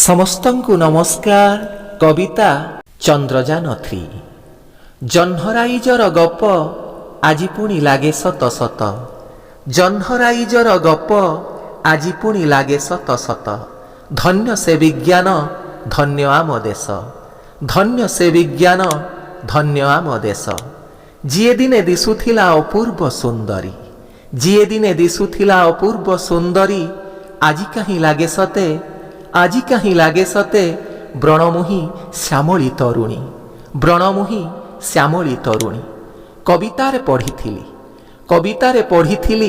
ସମସ୍ତଙ୍କୁ ନମସ୍କାର କବିତା ଚନ୍ଦ୍ରଯାନ ଥ୍ରୀ ଜହ୍ନରାଇଜର ଗପ ଆଜି ପୁଣି ଲାଗେ ସତ ସତ ଜହ୍ନରାଇଜର ଗପ ଆଜି ପୁଣି ଲାଗେ ସତ ସତ ଧନ୍ୟ ସେ ବିଜ୍ଞାନ ଧନ୍ୟ ଆମ ଦେଶ ଧନ୍ୟ ସେ ବିଜ୍ଞାନ ଧନ୍ୟ ଆମ ଦେଶ ଯିଏ ଦିନେ ଦିଶୁଥିଲା ଅପୂର୍ବ ସୁନ୍ଦରୀ ଯିଏ ଦିନେ ଦିଶୁଥିଲା ଅପୂର୍ବ ସୁନ୍ଦରୀ ଆଜି କାହିଁ ଲାଗେ ସତେ ଆଜି କାହିଁ ଲାଗେ ସତେ ବ୍ରଣମୁହିଁ ଶ୍ୟାମଳୀ ତରୁଣୀ ବ୍ରଣମୁହିଁ ଶ୍ୟାମଳୀ ତରୁଣୀ କବିତାରେ ପଢ଼ିଥିଲି କବିତାରେ ପଢ଼ିଥିଲି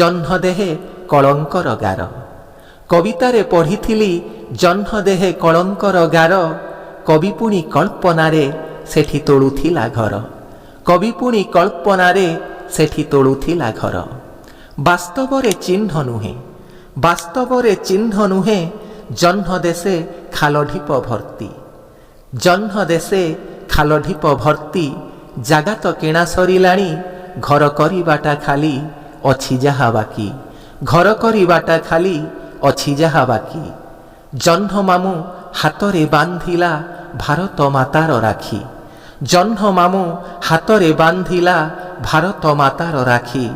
ଜହ୍ନଦେହେ କଳଙ୍କର ଗାର କବିତାରେ ପଢ଼ିଥିଲି ଜହ୍ନଦେହେ କଳଙ୍କର ଗାର କବି ପୁଣି କଳ୍ପନାରେ ସେଠି ତୋଳୁଥିଲା ଘର କବି ପୁଣି କଳ୍ପନାରେ ସେଠି ତୋଳୁଥିଲା ଘର ବାସ୍ତବରେ ଚିହ୍ନ ନୁହେଁ ବାସ୍ତବରେ ଚିହ୍ନ ନୁହେଁ জহ্নদেশে খালঢিপ ভর্তি জহ্নদেশে খালঢিপ ভର୍ତ୍ତି ଜାଗା ତ କିଣା ସରିଲାଣି ଘର କରିବାଟା ଖାଲି ଅଛି ଯାହା ବାକି ଘର କରିବାଟା ଖାଲି ଅଛି ଯାହା ବାକି ଜହ୍ନ ମାମୁଁ ହାତରେ ବାନ୍ଧିଲା ଭାରତ ମାତାର ରାକ୍ଷୀ ଜହ୍ନ ମାମୁଁ ହାତରେ ବାନ୍ଧିଲା ଭାରତ ମାତାର ରାକ୍ଷୀ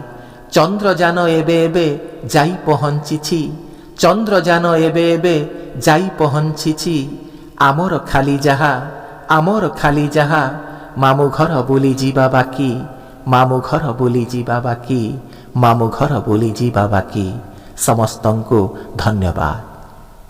ଚନ୍ଦ୍ରଯାନ ଏବେ ଏବେ ଯାଇ ପହଞ୍ଚିଛି চন্দ্রযান এবে এবে যাই পহঞ্চিছি আমর খালি যাহা আমর খালি যাহা মামু ঘর বলি যিবা বাকি মামু ঘর বলি যিবা বাকি মামু ঘর বলি যিবা বাকি ସମସ୍ତଙ୍କୁ ଧନ୍ୟବାଦ